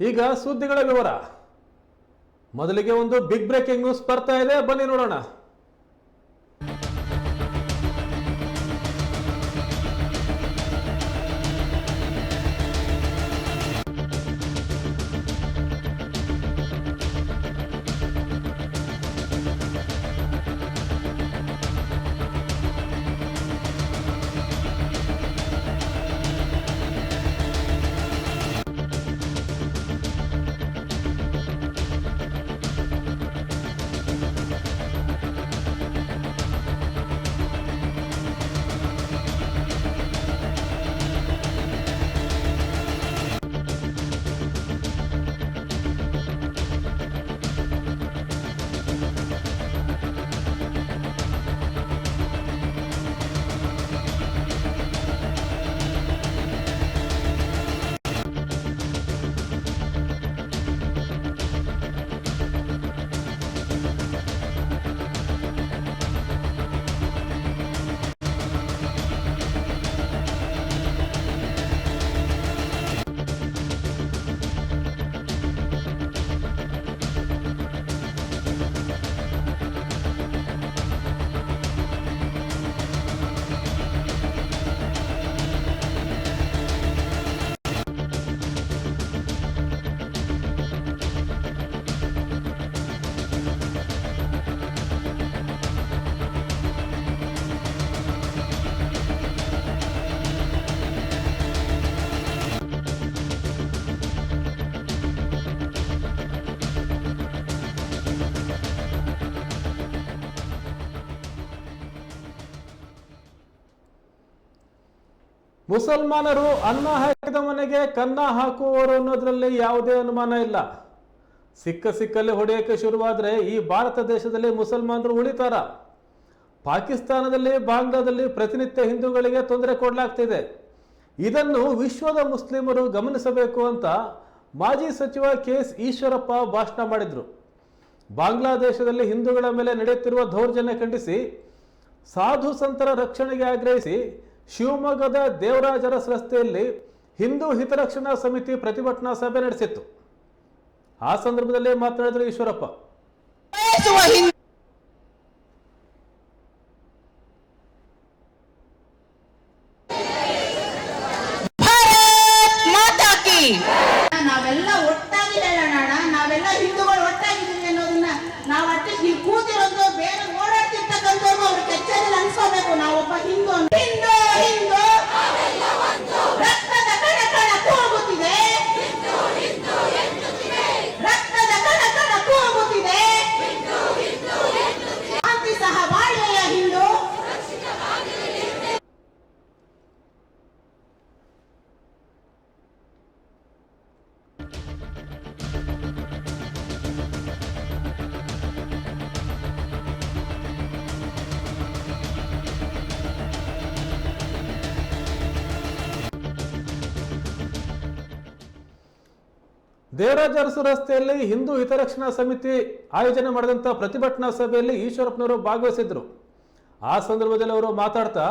ಈಗ ಸುದ್ದಿಗಳ ವಿವರ. ಮೊದಲಿಗೆ ಒಂದು ಬಿಗ್ ಬ್ರೇಕಿಂಗ್ ನ್ಯೂಸ್ ಬರ್ತಾ ಇದೆ. ಬನ್ನಿ ನೋಡೋಣ. ಮುಸಲ್ಮಾನರು ಅನ್ನ ಹಾಕಿದ ಮನೆಗೆ ಕನ್ನ ಹಾಕುವವರು ಅನ್ನೋದ್ರಲ್ಲಿ ಯಾವುದೇ ಅನುಮಾನ ಇಲ್ಲ. ಸಿಕ್ಕ ಸಿಕ್ಕಲ್ಲಿ ಹೊಡೆಯೋಕ್ಕೆ ಶುರುವಾದರೆ ಈ ಭಾರತ ದೇಶದಲ್ಲಿ ಮುಸಲ್ಮಾನರು ಉಳಿತಾರ. ಪಾಕಿಸ್ತಾನದಲ್ಲಿ, ಬಾಂಗ್ಲಾದಲ್ಲಿ ಪ್ರತಿನಿತ್ಯ ಹಿಂದೂಗಳಿಗೆ ತೊಂದರೆ ಕೊಡಲಾಗ್ತಿದೆ. ಇದನ್ನು ವಿಶ್ವದ ಮುಸ್ಲಿಮರು ಗಮನಿಸಬೇಕು ಅಂತ ಮಾಜಿ ಸಚಿವ ಕೆ ಎಸ್ ಈಶ್ವರಪ್ಪ ಭಾಷಣ ಮಾಡಿದರು. ಬಾಂಗ್ಲಾದೇಶದಲ್ಲಿ ಹಿಂದೂಗಳ ಮೇಲೆ ನಡೆಯುತ್ತಿರುವ ದೌರ್ಜನ್ಯ ಖಂಡಿಸಿ, ಸಾಧು ಸಂತರ ರಕ್ಷಣೆಗೆ ಆಗ್ರಹಿಸಿ ಶಿವಮೊಗ್ಗದ ದೇವರಾಜರ ರಸ್ತೆಯಲ್ಲಿ ಹಿಂದೂ ಹಿತರಕ್ಷಣಾ ಸಮಿತಿ ಪ್ರತಿಭಟನಾ ಸಭೆ ನಡೆಸಿತ್ತು. ಆ ಸಂದರ್ಭದಲ್ಲಿ ಮಾತನಾಡಿದರು ಈಶ್ವರಪ್ಪ. ದೇವರಾಜ ಅರಸು ರಸ್ತೆಯಲ್ಲಿ ಹಿಂದೂ ಹಿತರಕ್ಷಣಾ ಸಮಿತಿ ಆಯೋಜನೆ ಮಾಡಿದಂಥ ಪ್ರತಿಭಟನಾ ಸಭೆಯಲ್ಲಿ ಈಶ್ವರಪ್ಪನವರು ಭಾಗವಹಿಸಿದ್ರು. ಆ ಸಂದರ್ಭದಲ್ಲಿ ಅವರು ಮಾತಾಡ್ತಾ,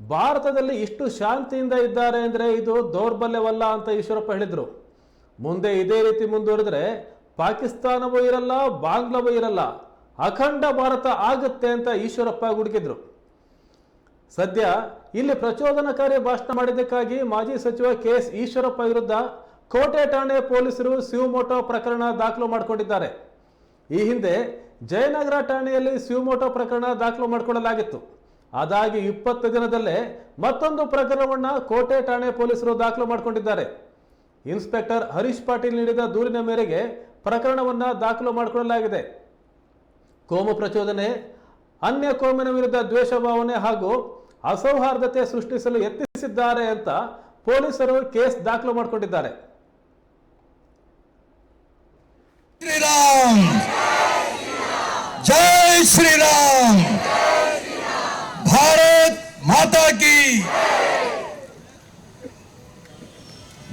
ಭಾರತದಲ್ಲಿ ಇಷ್ಟು ಶಾಂತಿಯಿಂದ ಇದ್ದಾರೆ ಅಂದರೆ ಇದು ದೌರ್ಬಲ್ಯವಲ್ಲ ಅಂತ ಈಶ್ವರಪ್ಪ ಹೇಳಿದರು. ಮುಂದೆ ಇದೇ ರೀತಿ ಮುಂದುವರಿದ್ರೆ ಪಾಕಿಸ್ತಾನವೂ ಇರಲ್ಲ, ಬಾಂಗ್ಲಾವೂ ಇರಲ್ಲ, ಅಖಂಡ ಭಾರತ ಆಗುತ್ತೆ ಅಂತ ಈಶ್ವರಪ್ಪ ಗುಡುಗಿದ್ರು ಸದ್ಯ ಇಲ್ಲಿ ಪ್ರಚೋದನಕಾರಿ ಭಾಷಣ ಮಾಡಿದ್ದಕ್ಕಾಗಿ ಮಾಜಿ ಸಚಿವ ಕೆ ಎಸ್ ಈಶ್ವರಪ್ಪ ವಿರುದ್ಧ ಕೋಟೆ ಠಾಣೆ ಪೊಲೀಸರು ಸಿವಮೋಟೋ ಪ್ರಕರಣ ದಾಖಲು ಮಾಡಿಕೊಂಡಿದ್ದಾರೆ. ಈ ಹಿಂದೆ ಜಯನಗರ ಠಾಣೆಯಲ್ಲಿ ಸಿವಮೋಟೋ ಪ್ರಕರಣ ದಾಖಲು ಮಾಡಿಕೊಳ್ಳಲಾಗಿತ್ತು. ಅದಾಗಿ ಇಪ್ಪತ್ತು ದಿನದಲ್ಲೇ ಮತ್ತೊಂದು ಪ್ರಕರಣವನ್ನ ಕೋಟೆ ಠಾಣೆ ಪೊಲೀಸರು ದಾಖಲು ಮಾಡಿಕೊಂಡಿದ್ದಾರೆ. ಇನ್ಸ್ಪೆಕ್ಟರ್ ಹರೀಶ್ ಪಾಟೀಲ್ ನೀಡಿದ ದೂರಿನ ಮೇರೆಗೆ ಪ್ರಕರಣವನ್ನ ದಾಖಲು ಮಾಡಿಕೊಳ್ಳಲಾಗಿದೆ. ಕೋಮು ಪ್ರಚೋದನೆ, ಅನ್ಯ ಕೋಮಿನ ವಿರುದ್ಧ ದ್ವೇಷ ಭಾವನೆ ಹಾಗೂ ಅಸೌಹಾರ್ದತೆ ಸೃಷ್ಟಿಸಲು ಯತ್ನಿಸಿದ್ದಾರೆ ಅಂತ ಪೊಲೀಸರು ಕೇಸ್ ದಾಖಲು ಮಾಡಿಕೊಂಡಿದ್ದಾರೆ. ಶ್ರೀರಾಮ್ ಜೈ ಶ್ರೀರಾಮ್ ಭಾರತ್ ಮಾತಾ ಕಿ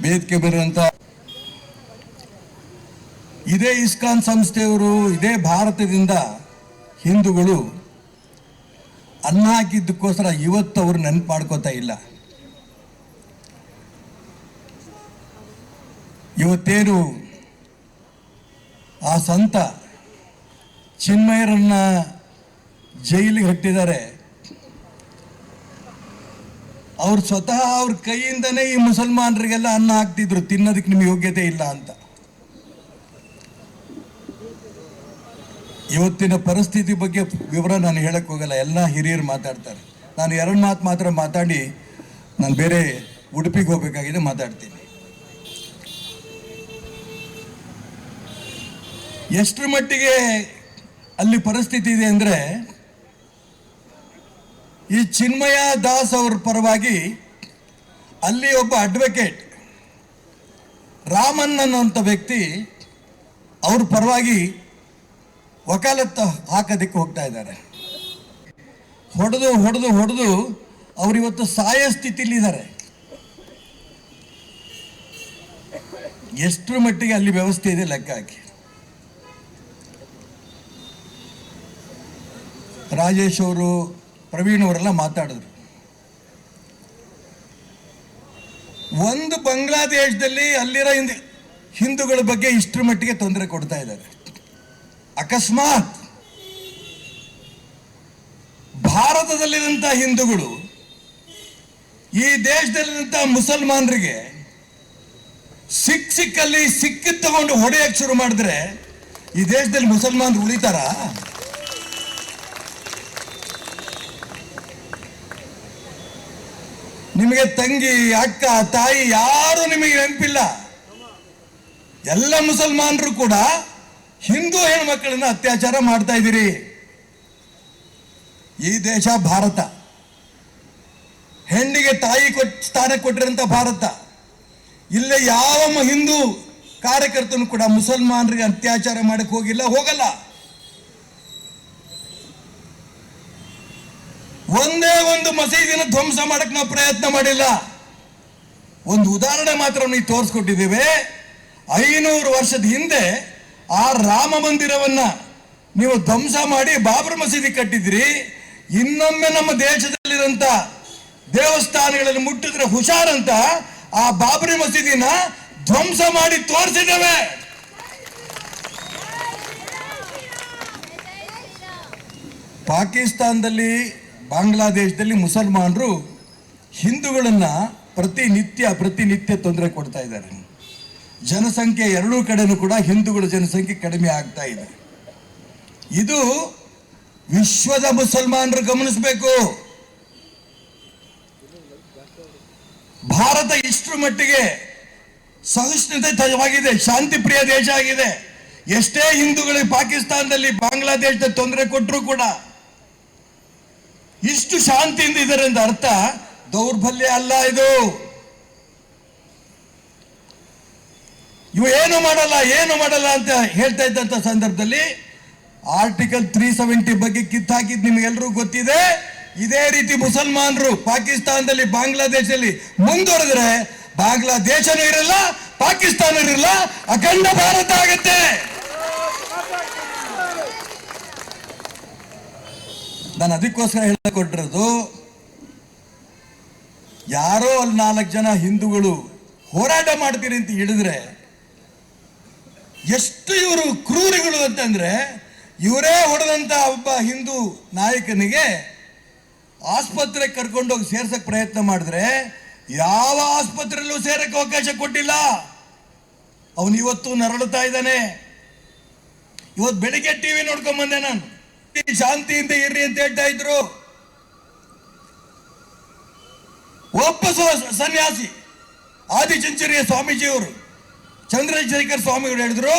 ವೇದಿಕೆ ಬರುವಂತ ಇದೇ ಇಸ್ಕಾನ್ ಸಂಸ್ಥೆಯವರು, ಇದೇ ಭಾರತದಿಂದ ಹಿಂದೂಗಳು ಅನ್ನ ಹಾಕಿದ್ದಕ್ಕೋಸ್ಕರ ಇವತ್ತು ಅವರು ನೆನಪು ಇಲ್ಲ. ಇವತ್ತೇನು ಆ ಸಂತ ಚಿನ್ಮಯರನ್ನ ಜೈಲಿಗೆ ಹಟ್ಟಿದ್ದಾರೆ ಅವ್ರು ಸ್ವತಃ ಅವ್ರ ಕೈಯಿಂದನೇ ಈ ಮುಸಲ್ಮಾನರಿಗೆಲ್ಲ ಅನ್ನ ಹಾಕ್ತಿದ್ರು, ತಿನ್ನೋದಕ್ಕೆ ನಿಮ್ಗೆ ಯೋಗ್ಯತೆ ಇಲ್ಲ ಅಂತ. ಇವತ್ತಿನ ಪರಿಸ್ಥಿತಿ ಬಗ್ಗೆ ವಿವರ ನಾನು ಹೇಳಕ್ ಹೋಗಲ್ಲ, ಎಲ್ಲ ಹಿರಿಯರು ಮಾತಾಡ್ತಾರೆ. ನಾನು ಎರಡು ಮಾತು ಮಾತ್ರ ಮಾತಾಡಿ, ನಾನು ಬೇರೆ ಉಡುಪಿಗೆ ಹೋಗ್ಬೇಕಾಗಿದೆ ಮಾತಾಡ್ತೀನಿ. ಎಷ್ಟರ ಮಟ್ಟಿಗೆ ಅಲ್ಲಿ ಪರಿಸ್ಥಿತಿ ಇದೆ ಅಂದರೆ ಈ ಚಿನ್ಮಯ ದಾಸ್ ಅವ್ರ ಪರವಾಗಿ ಅಲ್ಲಿ ಒಬ್ಬ ಅಡ್ವೊಕೇಟ್ ರಾಮನ್ ಅನ್ನುವಂಥ ವ್ಯಕ್ತಿ ಅವ್ರ ಪರವಾಗಿ ವಕಾಲತ್ತು ಹಾಕೋದಕ್ಕೆ ಹೋಗ್ತಾ ಇದ್ದಾರೆ. ಹೊಡೆದು ಹೊಡೆದು ಹೊಡೆದು ಅವರಿವತ್ತು ಸಾಯ ಸ್ಥಿತಿಲಿದ್ದಾರೆ ಎಷ್ಟರ ಮಟ್ಟಿಗೆ ಅಲ್ಲಿ ವ್ಯವಸ್ಥೆ ಇದೆ ಲೆಕ್ಕ ಹಾಕಿ. ರಾಜೇಶ್ ಅವರು, ಪ್ರವೀಣ್ ಅವರೆಲ್ಲ ಮಾತಾಡಿದ್ರು. ಒಂದು ಬಾಂಗ್ಲಾದೇಶದಲ್ಲಿ ಅಲ್ಲಿರೋ ಹಿಂದೆ, ಹಿಂದೂಗಳ ಬಗ್ಗೆ ಇಷ್ಟರ ಮಟ್ಟಿಗೆ ತೊಂದರೆ ಕೊಡ್ತಾ ಇದ್ದಾರೆ. ಅಕಸ್ಮಾತ್ ಭಾರತದಲ್ಲಿರುವಂಥ ಹಿಂದೂಗಳು, ಈ ದೇಶದಲ್ಲಿರುವಂಥ ಮುಸಲ್ಮಾನರಿಗೆ ಸಿಕ್ ಸಿಕ್ಕಲ್ಲಿ ಸಿಕ್ಕಿ ತಗೊಂಡು ಹೊಡೆಯಕ್ಕೆ ಶುರು ಮಾಡಿದ್ರೆ ಈ ದೇಶದಲ್ಲಿ ಮುಸಲ್ಮಾನರು ಉಳಿತಾರಾ? ನಿಮಗೆ ತಂಗಿ, ಅಕ್ಕ, ತಾಯಿ ಯಾರು ನಿಮಗೆ ನೆನಪಿಲ್ಲ. ಎಲ್ಲ ಮುಸಲ್ಮಾನರು ಕೂಡ ಹಿಂದೂ ಹೆಣ್ಮಕ್ಕಳನ್ನ ಅತ್ಯಾಚಾರ ಮಾಡ್ತಾ ಇದ್ದೀರಿ. ಈ ದೇಶ ಭಾರತ. ಹೆಣ್ಣಿಗೆ ತಾಯಿ ಕೊಟ್, ಸ್ಥಾನ ಕೊಟ್ಟಿರಂತ ಭಾರತ. ಇಲ್ಲೇ ಯಾವ ಹಿಂದೂ ಕಾರ್ಯಕರ್ತನು ಕೂಡ ಮುಸಲ್ಮಾನರಿಗೆ ಅತ್ಯಾಚಾರ ಮಾಡಕ್ಕೆ ಹೋಗಿಲ್ಲ, ಹೋಗಲ್ಲ. ಒಂದೇ ಒಂದು ಮಸೀದಿನ ಧ್ವಂಸ ಮಾಡಕ್ ನಾವು ಪ್ರಯತ್ನ ಮಾಡಿಲ್ಲ. ಒಂದು ಉದಾಹರಣೆ ಮಾತ್ರ ನೀವು ತೋರಿಸ್ಕೊಟ್ಟಿದ್ದೇವೆ. ಐನೂರು ವರ್ಷದ ಹಿಂದೆ ಆ ರಾಮ ಮಂದಿರವನ್ನ ನೀವು ಧ್ವಂಸ ಮಾಡಿ ಬಾಬರ್ ಮಸೀದಿ ಕಟ್ಟಿದ್ರಿ. ಇನ್ನೊಮ್ಮೆ ನಮ್ಮ ದೇಶದಲ್ಲಿರಂತ ದೇವಸ್ಥಾನಗಳಲ್ಲಿ ಮುಟ್ಟಿದ್ರೆ ಹುಷಾರಂತ ಆ ಬಾಬರಿ ಮಸೀದಿನ ಧ್ವಂಸ ಮಾಡಿ ತೋರಿಸಿದ್ದೇವೆ. ಪಾಕಿಸ್ತಾನದಲ್ಲಿ ಬಾಂಗ್ಲಾದೇಶದಲ್ಲಿ ಮುಸಲ್ಮಾನರು ಹಿಂದೂಗಳನ್ನು ಪ್ರತಿನಿತ್ಯ ಪ್ರತಿನಿತ್ಯ ತೊಂದರೆ ಕೊಡ್ತಾ ಇದ್ದಾರೆ. ಜನಸಂಖ್ಯೆ ಎರಡೂ ಕಡೆನೂ ಕೂಡ ಹಿಂದೂಗಳ ಜನಸಂಖ್ಯೆ ಕಡಿಮೆ ಆಗ್ತಾ ಇದೆ. ಇದು ವಿಶ್ವದ ಮುಸಲ್ಮಾನರು ಗಮನಿಸಬೇಕು. ಭಾರತ ಇಷ್ಟರ ಮಟ್ಟಿಗೆ ಸಹಿಷ್ಣುತೆವಾಗಿದೆ ಶಾಂತಿ ಪ್ರಿಯ ದೇಶ ಆಗಿದೆ. ಎಷ್ಟೇ ಹಿಂದೂಗಳಿಗೆ ಪಾಕಿಸ್ತಾನದಲ್ಲಿ ಬಾಂಗ್ಲಾದೇಶದ ತೊಂದರೆ ಕೊಟ್ಟರು ಕೂಡ ಇಷ್ಟು ಶಾಂತಿಯಿಂದ ಇದರಿಂದ ಅರ್ಥ? ದೌರ್ಬಲ್ಯ ಅಲ್ಲ ಇದು. ಇವು ಏನು ಮಾಡಲ್ಲ ಏನು ಮಾಡಲ್ಲ ಅಂತ ಹೇಳ್ತಾ ಇದ್ದಂತ ಸಂದರ್ಭದಲ್ಲಿ ಆರ್ಟಿಕಲ್ ತ್ರೀ ಸೆವೆಂಟಿ ಬಗ್ಗೆ ಕಿತ್ತಾಕಿದ್ ನಿಮಗೆಲ್ಲರೂ ಗೊತ್ತಿದೆ. ಇದೇ ರೀತಿ ಮುಸಲ್ಮಾನರು ಪಾಕಿಸ್ತಾನದಲ್ಲಿ, ಬಾಂಗ್ಲಾದೇಶದಲ್ಲಿ ಮುಂದುವರೆದ್ರೆ ಬಾಂಗ್ಲಾದೇಶನೂ ಇರಲ್ಲ, ಪಾಕಿಸ್ತಾನ ಇರಲ್ಲ, ಅಖಂಡ ಭಾರತ ಆಗತ್ತೆ. ನಾನು ಅದಕ್ಕೋಸ್ಕರ ಹೇಳಿಕೊಟ್ಟಿರೋದು ಯಾರೋ ಅಲ್ಲಿ ನಾಲ್ಕು ಜನ ಹಿಂದೂಗಳು ಹೋರಾಟ ಮಾಡ್ತೀರಿ ಅಂತ ಹಿಡಿದ್ರೆ, ಎಷ್ಟು ಇವರು ಕ್ರೂರಿಗಳು ಅಂತಂದ್ರೆ, ಇವರೇ ಹೊಡೆದಂತ ಒಬ್ಬ ಹಿಂದೂ ನಾಯಕನಿಗೆ ಆಸ್ಪತ್ರೆಗೆ ಕರ್ಕೊಂಡೋಗಿ ಸೇರ್ಸಕ್ ಪ್ರಯತ್ನ ಮಾಡಿದ್ರೆ, ಯಾವ ಆಸ್ಪತ್ರೆಯಲ್ಲೂ ಸೇರಕ್ಕೆ ಅವಕಾಶ ಕೊಟ್ಟಿಲ್ಲ. ಅವನು ಇವತ್ತು ನರಳುತ್ತಾ ಇದ್ದಾನೆ. ಇವತ್ತು ಬೆಳಿಗ್ಗೆ ಟಿವಿ ನೋಡ್ಕೊಂಡ್ ಬಂದೆ ನಾನು. ಶಾಂತಿಯಿಂದ ಇರ್ರಿ ಅಂತ ಹೇಳ್ತಾ ಇದ್ರು. ಒಬ್ಬ ಸನ್ಯಾಸಿ ಆದಿಚಂಚರಿಯ ಸ್ವಾಮೀಜಿಯವರು, ಚಂದ್ರಶೇಖರ್ ಸ್ವಾಮಿಗಳು ಹೇಳಿದ್ರು.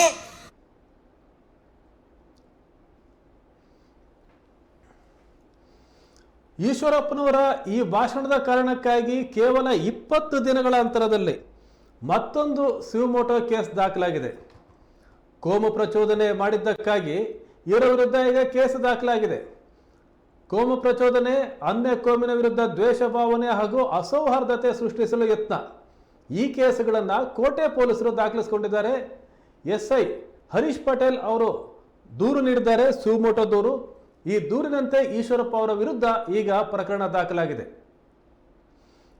ಈಶ್ವರಪ್ಪನವರ ಈ ಭಾಷಣದ ಕಾರಣಕ್ಕಾಗಿ ಕೇವಲ ಇಪ್ಪತ್ತು ದಿನಗಳ ಅಂತರದಲ್ಲಿ ಮತ್ತೊಂದು ಸಿವಿಮೋಟೋ ಕೇಸ್ ದಾಖಲಾಗಿದೆ. ಕೋಮು ಪ್ರಚೋದನೆ ಮಾಡಿದ್ದಕ್ಕಾಗಿ ಇವರ ವಿರುದ್ಧ ಈಗ ಕೇಸ್ ದಾಖಲಾಗಿದೆ. ಕೋಮು ಪ್ರಚೋದನೆ, ಅನ್ಯ ಕೋಮಿನ ವಿರುದ್ಧ ದ್ವೇಷ ಭಾವನೆ ಹಾಗೂ ಅಸೌಹಾರ್ದತೆ ಸೃಷ್ಟಿಸಲು ಯತ್ನ. ಈ ಕೇಸುಗಳನ್ನು ಕೋಟೆ ಪೊಲೀಸರು ದಾಖಲಿಸಿಕೊಂಡಿದ್ದಾರೆ. ಎಸ್ ಐ ಹರೀಶ್ ಪಟೇಲ್ ಅವರು ದೂರು ನೀಡಿದ್ದಾರೆ, ಸುಮೋಟೋ ದೂರು. ಈ ದೂರಿನಂತೆ ಈಶ್ವರಪ್ಪ ಅವರ ವಿರುದ್ಧ ಈಗ ಪ್ರಕರಣ ದಾಖಲಾಗಿದೆ.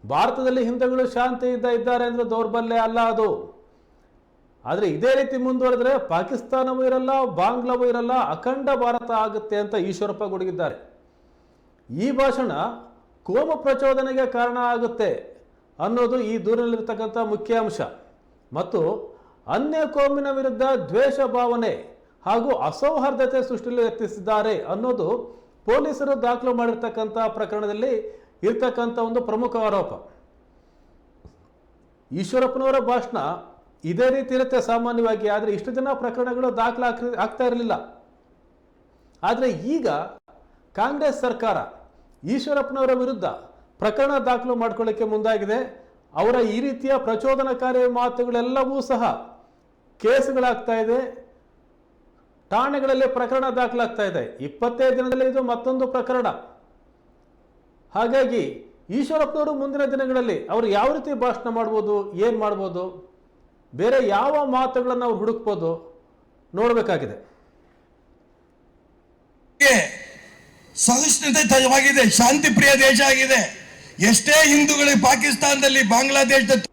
ಭಾರತದಲ್ಲಿ ಹಿಂದೂಗಳು ಶಾಂತಿಯಿಂದ ಇದ್ದಾರೆ ಅಂದರೆ ದೌರ್ಬಲ್ಯ ಅಲ್ಲ ಅದು. ಆದರೆ ಇದೇ ರೀತಿ ಮುಂದುವರೆದ್ರೆ ಪಾಕಿಸ್ತಾನವೂ ಇರಲ್ಲ, ಬಾಂಗ್ಲಾವೂ ಇರಲ್ಲ, ಅಖಂಡ ಭಾರತ ಆಗುತ್ತೆ ಅಂತ ಈಶ್ವರಪ್ಪ ಗುಡುಗಿದ್ದಾರೆ. ಈ ಭಾಷಣ ಕೋಮ ಪ್ರಚೋದನೆಗೆ ಕಾರಣ ಆಗುತ್ತೆ ಅನ್ನೋದು ಈ ದೂರಿನಲ್ಲಿರ್ತಕ್ಕಂಥ ಮುಖ್ಯ ಅಂಶ. ಮತ್ತು ಅನ್ಯ ಕೋಮಿನ ವಿರುದ್ಧ ದ್ವೇಷ ಭಾವನೆ ಹಾಗೂ ಅಸೌಹಾರ್ದತೆ ಸೃಷ್ಟಿಯಲ್ಲಿ ಯತ್ನಿಸಿದ್ದಾರೆ ಅನ್ನೋದು ಪೊಲೀಸರು ದಾಖಲು ಮಾಡಿರ್ತಕ್ಕಂಥ ಪ್ರಕರಣದಲ್ಲಿ ಇರ್ತಕ್ಕಂಥ ಒಂದು ಪ್ರಮುಖ ಆರೋಪ. ಈಶ್ವರಪ್ಪನವರ ಭಾಷಣ ಇದೇ ರೀತಿ ಇರುತ್ತೆ ಸಾಮಾನ್ಯವಾಗಿ, ಆದರೆ ಇಷ್ಟು ಜನ ಪ್ರಕರಣಗಳು ದಾಖಲೆ ಆಗ್ತಾ ಇರಲಿಲ್ಲ. ಆದರೆ ಈಗ ಕಾಂಗ್ರೆಸ್ ಸರ್ಕಾರ ಈಶ್ವರಪ್ಪನವರ ವಿರುದ್ಧ ಪ್ರಕರಣ ದಾಖಲು ಮಾಡಿಕೊಳ್ಳಕ್ಕೆ ಮುಂದಾಗಿದೆ. ಅವರ ಈ ರೀತಿಯ ಪ್ರಚೋದನಕಾರಿ ಮಾತುಗಳೆಲ್ಲವೂ ಸಹ ಕೇಸುಗಳಾಗ್ತಾ ಇದೆ. ಠಾಣೆಗಳಲ್ಲಿ ಪ್ರಕರಣ ದಾಖಲಾಗ್ತಾ ಇದೆ. ಇಪ್ಪತ್ತೈದು ದಿನದಲ್ಲಿ ಇದು ಮತ್ತೊಂದು ಪ್ರಕರಣ. ಹಾಗಾಗಿ ಈಶ್ವರಪ್ಪನವರು ಮುಂದಿನ ದಿನಗಳಲ್ಲಿ ಅವರು ಯಾವ ರೀತಿ ಭಾಷಣ ಮಾಡ್ಬೋದು, ಏನು ಮಾಡ್ಬೋದು? ಬೇರೆ ಯಾವ ಮಾತುಗಳನ್ನು ಅವ್ರು ಹುಡುಕ್ಬೋದು ನೋಡಬೇಕಾಗಿದೆ. ಸಹಿಷ್ಣುತೆ ತಯವಾಗಿದೆ ಶಾಂತಿ ಪ್ರಿಯ ದೇಶ ಆಗಿದೆ. ಎಷ್ಟೇ ಹಿಂದೂಗಳಿಗೆ ಪಾಕಿಸ್ತಾನದಲ್ಲಿ ಬಾಂಗ್ಲಾದೇಶದ